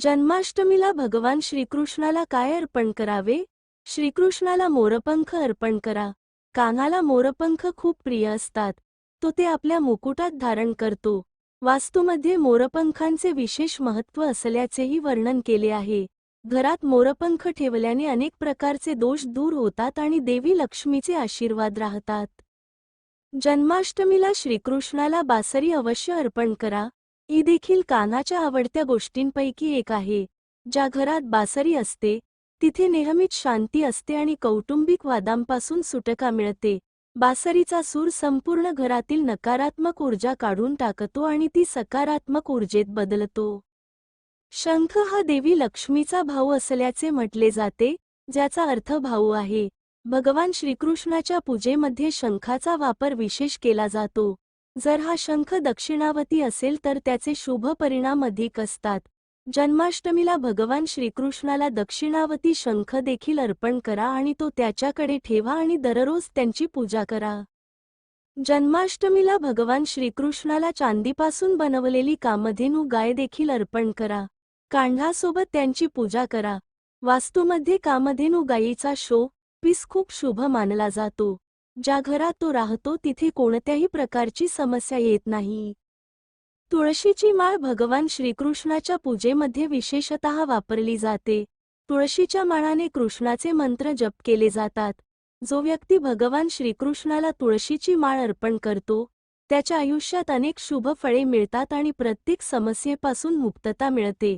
जन्माष्टमीला भगवान श्रीकृष्णाला काय अर्पण करावे? श्रीकृष्णाला मोरपंख अर्पण करा. कानाला मोरपंख खूप प्रिय असतात. तो ते आपल्या मुकुटात धारण करतो. वास्तूमध्ये मोरपंखांचे विशेष महत्त्व असल्याचेही वर्णन केले आहे. घरात मोरपंख ठेवल्याने अनेक प्रकारचे दोष दूर होतात आणि देवी लक्ष्मीचे आशीर्वाद राहतात. जन्माष्टमीला श्रीकृष्णाला बासरी अवश्य अर्पण करा. ही देखील कानाच्या आवडत्या गोष्टींपैकी एक आहे ज्या घरात बासरी असते तिथे नेहमीच शांती असते आणि कौटुंबिक वादांपासून सुटका मिळते. बासरीचा सूर संपूर्ण घरातील नकारात्मक ऊर्जा काढून टाकतो आणि ती सकारात्मक ऊर्जेत बदलतो. शंख हा देवी लक्ष्मीचा भाऊ असल्याचे म्हटले जाते ज्याचा अर्थ भाऊ आहे. भगवान श्रीकृष्णाच्या पूजेमध्ये शंखाचा वापर विशेष केला जातो. जर हा शंख दक्षिणावती असेल तर त्याचे शुभ परिणाम अधिक असतात. जन्माष्टमीला भगवान श्रीकृष्णाला दक्षिणावती शंख देखील अर्पण करा आणि तो त्याच्याकडे ठेवा आणि दररोज त्यांची पूजा करा. जन्माष्टमीला भगवान श्रीकृष्णाला चांदीपासून बनवलेली कामधेनू गाय देखील अर्पण करा. कांढासोबत त्यांची पूजा करा. वास्तूमध्ये कामधेनू गायीचा शो पीस खूप शुभ मानला जातो. ज्या घरात तो राहतो तिथे कोणत्याही प्रकारची समस्या येत नाही. तुळशीची माळ भगवान श्रीकृष्णाच्या पूजेमध्ये विशेषतः वापरली जाते. तुळशीच्या माळाने कृष्णाचे मंत्र जप केले जातात. जो व्यक्ती भगवान श्रीकृष्णाला तुळशीची माळ अर्पण करतो त्याच्या आयुष्यात अनेक शुभ फळे मिळतात आणि प्रत्येक समस्येपासून मुक्तता मिळते.